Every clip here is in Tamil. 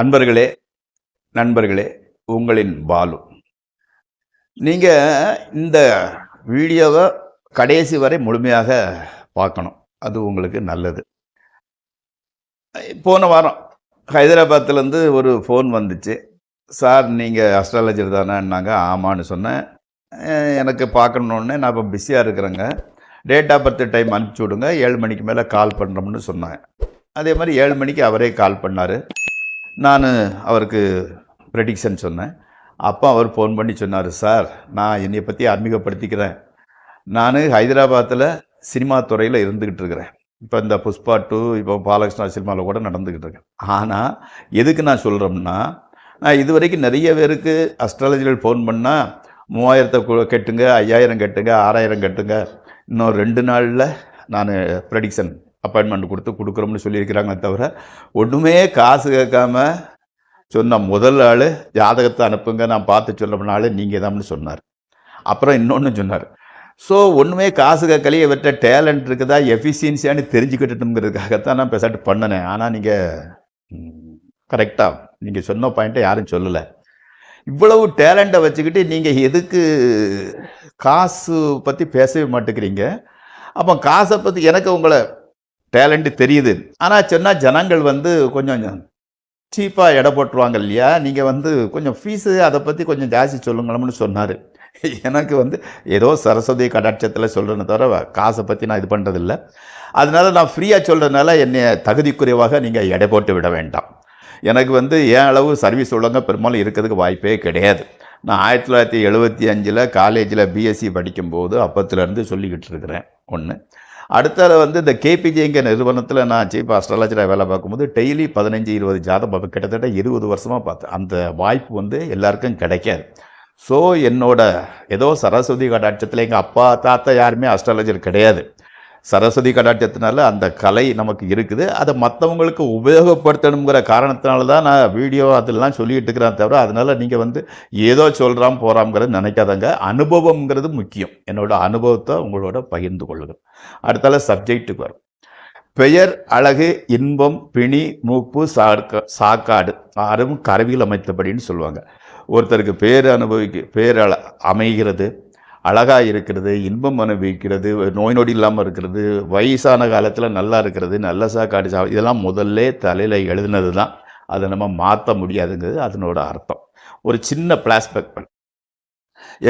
அன்பர்களே நண்பர்களே உங்களின் பாலு. நீங்கள் இந்த வீடியோவை கடைசி வரை முழுமையாக பார்க்கணும். அது உங்களுக்கு நல்லது. போன வாரம் ஹைதராபாத்துலேருந்து ஒரு ஃபோன் வந்துச்சு. சார் நீங்கள் அஸ்ட்ராலஜர் தானேன்னாங்க. ஆமான்னு சொன்னேன். எனக்கு பார்க்கணுன்னே நான் இப்போ பிஸியாக இருக்கிறேங்க. டேட் ஆஃப் பர்த் டைம் அனுப்பிச்சி விடுங்க. ஏழு மணிக்கு மேலே கால் பண்ணுறோம்னு சொன்னாங்க. அதே மாதிரி ஏழு மணிக்கு அவரே கால் பண்ணார். நான் அவருக்கு ப்ரெடிக்ஷன் சொன்னேன். அப்போ அவர் ஃபோன் பண்ணி சொன்னார் சார் நான் என்னை பற்றி அறிமுகப்படுத்திக்கிறேன் நான் ஹைதராபாத்தில் சினிமா துறையில் இருந்துக்கிட்டு இருக்கிறேன். இப்போ இந்த புஷ்பா டூ இப்போ பாலகிருஷ்ணா சினிமாவில் கூட நடந்துக்கிட்டு இருக்கேன். ஆனால் எதுக்கு நான் சொல்கிறோம்னா நான் இது வரைக்கும் நிறைய பேருக்கு அஸ்ட்ராலஜிகள் ஃபோன் பண்ணால் மூவாயிரத்தை கு- கட்டுங்க ஐயாயிரம் கட்டுங்க ஆறாயிரம் கட்டுங்க. இன்னும் ரெண்டு நாளில் நான் ப்ரெடிக்ஷன் அப்பாயின்மெண்ட் கொடுத்து கொடுக்குறோம்னு சொல்லியிருக்கிறாங்களே தவிர ஒன்றுமே காசு கேட்காம சொன்ன முதல் ஆள் ஜாதகத்தை அனுப்புங்க நான் பார்த்து சொல்லணும்னால நீங்கள் தான்னு சொன்னார். அப்புறம் இன்னொன்று சொன்னார். ஸோ ஒன்றுமே காசு கேட்கலையே இவர்கிட்ட டேலண்ட் இருக்குதா எஃபிஷியன்சியானு தெரிஞ்சுக்கிட்டுங்கிறதுக்காகத்தான் நான் பெசாட்டு பண்ணினேன் ஆனால் நீங்கள் கரெக்டாக நீங்கள் சொன்ன பாயிண்ட்டை யாரும் சொல்லலை. இவ்வளவு டேலண்ட்டை வச்சுக்கிட்டு நீங்கள் எதுக்கு காசு பற்றி பேசவே மாட்டேங்கிறீங்க? அப்போ காசை பற்றி எனக்கு உங்களை டேலண்ட்டு தெரியுது. ஆனால் சொன்னால் ஜனங்கள் வந்து கொஞ்சம் சீப்பாக எடை போட்டுருவாங்க இல்லையா? நீங்கள் வந்து கொஞ்சம் ஃபீஸு அதை பற்றி கொஞ்சம் ஜாஸ்தி சொல்லுங்களம்னு சொன்னார். எனக்கு வந்து ஏதோ சரஸ்வதி கடாட்சத்தில் சொல்கிறேன்னு தவிர காசை பற்றி நான் இது பண்ணுறதில்ல அதனால் நான் ஃப்ரீயாக சொல்கிறதுனால என்னை தகுதி குறைவாக நீங்கள் எடை போட்டு விட வேண்டாம். எனக்கு வந்து ஏன் அளவு சர்வீஸ் உள்ளவங்க பெரும்பாலும் இருக்கிறதுக்கு வாய்ப்பே கிடையாது. நான் ஆயிரத்தி தொள்ளாயிரத்தி எழுபத்தி அஞ்சில் காலேஜில் பிஎஸ்சி படிக்கும்போது அப்பத்துலேருந்து சொல்லிக்கிட்டு இருக்கிறேன். ஒன்று அடுத்தது வந்து இந்த கேபிஜேங்க நிறுவனத்தில் நான் சீஃப் அஸ்ட்ராலஜராக வேலை பார்க்கும்போது டெய்லி பதினஞ்சு இருபது ஜாதகம் பார்ப்பேன். கிட்டத்தட்ட இருபது வருஷமாக பார்த்தேன். அந்த வாய்ப்பு வந்து எல்லாருக்கும் கிடைக்காது. ஸோ என்னோட ஏதோ சரஸ்வதி கடாட்சத்தில் எங்கள் அப்பா தாத்தா யாருமே அஸ்ட்ராலஜர் கிடையாது. சரஸ்வதி கடாட்சத்தினால அந்த கலை நமக்கு இருக்குது. அதை மற்றவங்களுக்கு உபயோகப்படுத்தணுங்கிற காரணத்தினால தான் நான் வீடியோ அதெல்லாம் சொல்லிட்டு இருக்கிறேன் தவிர அதனால் நீங்கள் வந்து ஏதோ சொல்கிறான் போகிறாங்கிறது நினைக்காதங்க. அனுபவம்ங்கிறது முக்கியம். என்னோட அனுபவத்தை உங்களோட பகிர்ந்து கொள்ளுங்கள். அடுத்தால சப்ஜெக்ட்டுக்கு வரும். பெயர் அழகு இன்பம் பிணி மூப்பு சாக்க சாக்காடு. ஆறும் கருவியில் அமைத்தபடின்னு சொல்லுவாங்க. ஒருத்தருக்கு பேர் அனுபவிக்க பேர் அழ அமைகிறது. அழகாக இருக்கிறது இன்பம் அனுபவிக்கிறது நோய் நொடி இல்லாமல் இருக்கிறது வயசான காலத்தில் நல்லா இருக்கிறது நல்ல சாக்காடு சா இதெல்லாம் முதல்ல தலையில் எழுதுனது தான் அதை நம்ம மாற்ற முடியாதுங்கிறது அதனோட அர்த்தம். ஒரு சின்ன பிளாஸ்பேக் பண்ண.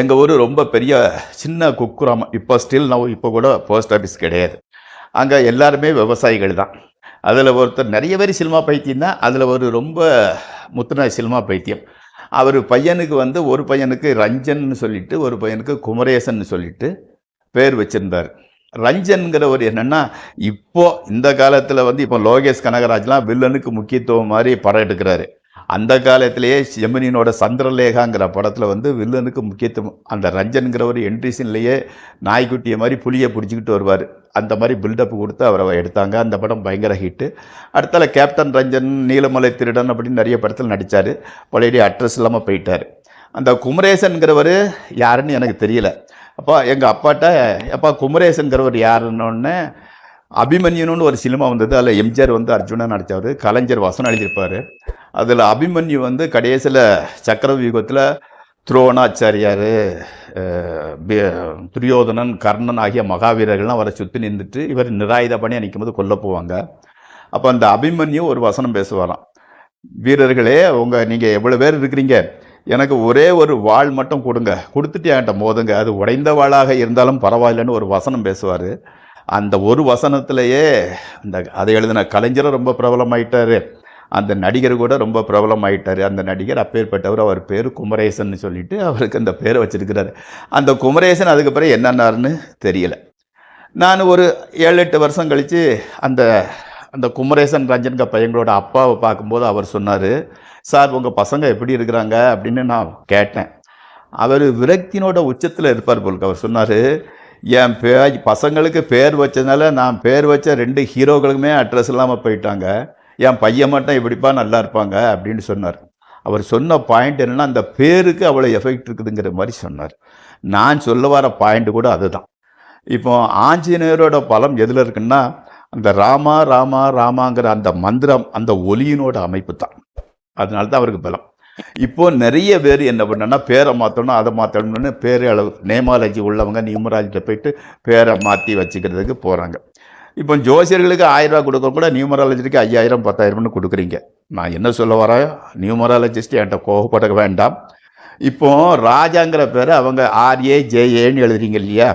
எங்கள் ஊர் ரொம்ப பெரிய சின்ன குக்கிராமம். இப்போ ஸ்டில் நான் இப்போ கூட போஸ்ட் ஆஃபீஸ் கிடையாது. அங்கே எல்லாருமே விவசாயிகள் தான். அதில் ஒருத்தர் நிறைய பேர் சினிமா பைத்தியம் தான் அதில் ஒரு ரொம்ப முத்துனா சினிமா பைத்தியம். அவர் பையனுக்கு வந்து ஒரு பையனுக்கு ரஞ்சன்னு சொல்லிட்டு ஒரு பையனுக்கு குமரேசன் சொல்லிட்டு பேர் வச்சுருந்தார். ரஞ்சன்கிற ஒரு என்னென்னா இப்போது இந்த காலத்தில் வந்து இப்போ லோகேஷ் கனகராஜ்லாம் வில்லனுக்கு முக்கியத்துவம் மாதிரி படம் எடுக்கிறாரு. அந்த காலத்திலேயே ஜெமினினோட சந்திரலேகாங்கிற படத்தில் வந்து வில்லனுக்கு முக்கியத்துவம். அந்த ரஞ்சன்கிற ஒரு என்ட்ரி சீன்லேயே நாய்க்குட்டியை மாதிரி புளியை பிடிச்சிக்கிட்டு வருவார். அந்த மாதிரி பில்டப் கொடுத்து அவரை எடுத்தாங்க. அந்த படம் பயங்கர ஹிட்டு அடுத்தால கேப்டன் ரஞ்சன் நீலமலை திருடன் அப்படின்னு நிறைய படத்தில் நடித்தார் பழையடி அட்ரஸ் இல்லாமல் போயிட்டார். அந்த குமரேசன்கிறவர் யாருன்னு எனக்கு தெரியல. அப்பா எங்கள் அப்பாட்ட அப்பா குமரேசன்கிறவர் யாருன்னொன்னே அபிமன்யுன்னு ஒரு சினிமா வந்தது. அதில் எம்ஜிஆர் வந்து அர்ஜுனா நடித்தவர் கலைஞர் வசனம் எழுதியிருப்பார். அதில் அபிமன்யு வந்து கடைசியில் சக்கரவியூகத்தில் துரோணாச்சாரியார் துரியோதனன் கர்ணன் ஆகிய மகாவீரர்கள்லாம் வர சுற்றி நின்றுட்டு இவர் நிராயுத பணியாக நிற்கும்போது கொல்ல போவாங்க. அப்போ அந்த அபிமன்யு ஒரு வசனம் பேசுவாராம். வீரர்களே உங்கள் நீங்கள் எவ்வளோ பேர் இருக்கிறீங்க? எனக்கு ஒரே ஒரு வாள் மட்டும் கொடுங்க. கொடுத்துட்டு என்கிட்ட மோதுங்க. அது உடைந்த வாளாக இருந்தாலும் பரவாயில்லைன்னு ஒரு வசனம் பேசுவார். அந்த ஒரு வசனத்திலேயே அந்த அதை எழுதின கலைஞரும் ரொம்ப பிரபலமாயிட்டார். அந்த நடிகர் கூட ரொம்ப பிரபலமாயிட்டார். அந்த நடிகர் அப்பேற்பட்டவர் அவர் பேர் குமரேசன் சொல்லிட்டு அவருக்கு அந்த பேரை வச்சுருக்கிறாரு. அந்த குமரேசன் அதுக்கு பிறகு என்னன்னாருன்னு தெரியல. நான் ஒரு ஏழு எட்டு வருஷம் கழித்து அந்த அந்த குமரேசன் ரஞ்சன்க பையங்களோட அப்பாவை பார்க்கும்போது அவர் சொன்னார் சார் உங்கள் பசங்க எப்படி இருக்கிறாங்க? அப்படின்னு நான் கேட்டேன். அவர் விரக்தினோட உச்சத்தில் இருப்பார் போலுக்கு அவர் சொன்னார் என் பே பசங்களுக்கு பேர் வச்சதுனால நான் பேர் வச்ச ரெண்டு ஹீரோக்களுக்குமே அட்ரஸ் இல்லாமல் போயிட்டாங்க. என் பையன் மட்டும் இப்படிப்பா நல்லா இருப்பாங்க அப்படின்னு சொன்னார். அவர் சொன்ன பாயிண்ட் என்னன்னா அந்த பேருக்கு அவ்வளோ எஃபெக்ட் இருக்குதுங்கிற மாதிரி சொன்னார். நான் சொல்ல வர பாயிண்ட் கூட அதுதான். இப்போ ஆஞ்சநேயரோட பலம் எதில் இருக்குன்னா அந்த ராமா ராமா ராமாங்கிற அந்த மந்திரம் அந்த ஒலியினோட அமைப்பு தான். அதனால தான் அவருக்கு பலம். இப்போ நிறைய பேர் என்ன பண்ணனா பேரை மாற்றணும் அதை மாற்றணும்னு பேர் அளவு. நேமாலஜி உள்ளவங்க நியூமராலஜிட்ட போயிட்டு பேரை மாற்றி வச்சுக்கிறதுக்கு போகிறாங்க இப்போ ஜோசியர்களுக்கு ஆயிரம் ரூபா கொடுக்க கூட நியூமராலஜிக்கு ஐயாயிரம் பத்தாயிரம்னு கொடுக்குறீங்க. நான் என்ன சொல்ல வரேன்? நியூமராலஜிஸ்ட் என்கிட்ட கோவப்பட வேண்டாம். இப்போ ராஜாங்கிற பேரை அவங்க ஆர்ஏ ஜேஏன்னு எழுதுறீங்க இல்லையா?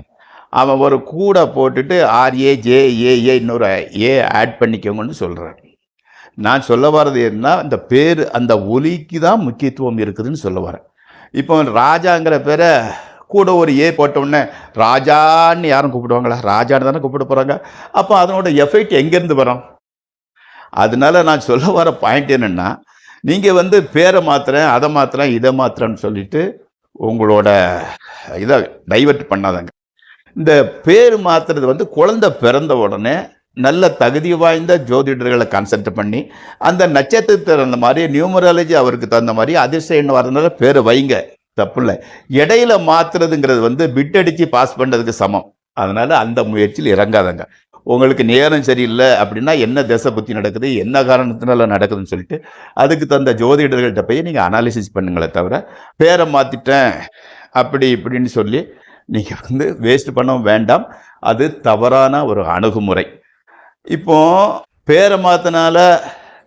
அவன் ஒரு கூட போட்டுட்டு ஆர்ஏ ஜேஏஏ இன்னொரு ஏ ஆட் பண்ணிக்கோங்கன்னு சொல்கிறேன் நான் சொல்ல வர்றது என்ன இந்த பேர் அந்த ஒலிக்கு தான் முக்கியத்துவம் இருக்குதுன்னு சொல்ல வரேன். இப்போ ராஜாங்கிற பேரை கூட ஒரு ஏ போட்ட உடனே ராஜான்னு யாரும் கூப்பிடுவாங்களா? ராஜான்னு தானே கூப்பிட போகிறாங்க அப்போ அதனோட எஃபெக்ட் எங்கேருந்து வரும்? அதனால நான் சொல்ல வர பாயிண்ட் என்னென்னா நீங்கள் வந்து பேரை மாத்துறேன் அதை மாத்திரேன் இதை மாத்திரன்னு சொல்லிட்டு உங்களோட இதை டைவெர்ட் பண்ணாதங்க. இந்த பேர் மாத்துறது வந்து குழந்தை பிறந்த உடனே நல்ல தகுதி வாய்ந்த ஜோதிடர்களை கன்சல்ட் பண்ணி அந்த நட்சத்திரத்தை அந்த மாதிரி நியூமராலஜி அவருக்கு தகுந்த மாதிரி அதிர்ஷ்டம் எண்ணம் வரதுனால பேர் வைங்க. தப்பு இல்லை இடையில மாத்துறதுங்கிறது வந்து பிட் பாஸ் பண்ணுறதுக்கு சமம். அதனால அந்த முயற்சியில் இறங்காதங்க. உங்களுக்கு நேரம் சரியில்லை அப்படின்னா என்ன திசை புத்தி நடக்குது என்ன காரணத்தினால நடக்குதுன்னு சொல்லிட்டு அதுக்கு தந்த ஜோதிடர்கள்ட்ட போய் நீங்கள் அனாலிசிஸ் பண்ணுங்களே தவிர பேரை மாற்றிட்டேன் அப்படி இப்படின்னு சொல்லி நீங்கள் வந்து வேஸ்ட் பண்ண வேண்டாம். அது தவறான ஒரு அணுகுமுறை. இப்போ பேரை மாத்தினால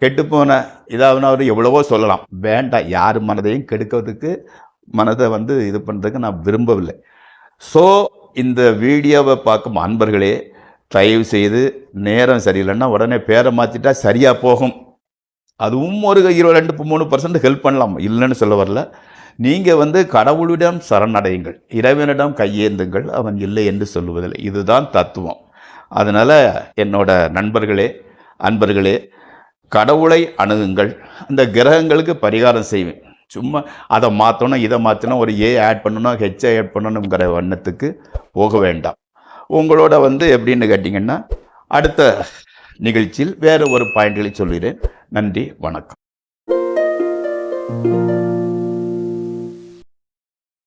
கெட்டுப்போன இதாகனவர் எவ்வளவோ சொல்லலாம். வேண்டாம். யார் மனதையும் கெடுக்கிறதுக்கு மனதை வந்து இது பண்ணுறதுக்கு நான் விரும்பவில்லை. ஸோ இந்த வீடியோவை பார்க்கும் அன்பர்களே தயவு செய்து நேரம் சரியில்லைன்னா உடனே பேரை மாற்றிட்டா சரியாக போகும். அதுவும் ஒரு இருபது ரெண்டு மூணு பர்சன்ட் ஹெல்ப் பண்ணலாம். இல்லைன்னு சொல்ல வரல. நீங்கள் வந்து கடவுளிடம் சரணடையுங்கள். இறைவனிடம் கையேந்துங்கள். அவன் இல்லை என்று சொல்லுவதில்லை. இதுதான் தத்துவம். அதனால் என்னோட நண்பர்களே அன்பர்களே கடவுளை அணுகுங்கள். அந்த கிரகங்களுக்கு பரிகாரம் செய்வேன். சும்மா அதை மாற்றணும் இதை மாற்றணும் ஒரு ஏ ஆட் பண்ணணும் ஹெச்ஐ ஆட் பண்ணணுங்கிற வண்ணத்துக்கு போக வேண்டாம். உங்களோட வந்து எப்படின்னு கேட்டிங்கன்னா அடுத்த நிகழ்ச்சியில் வேறு ஒரு பாயிண்ட்களை சொல்கிறேன். நன்றி வணக்கம்.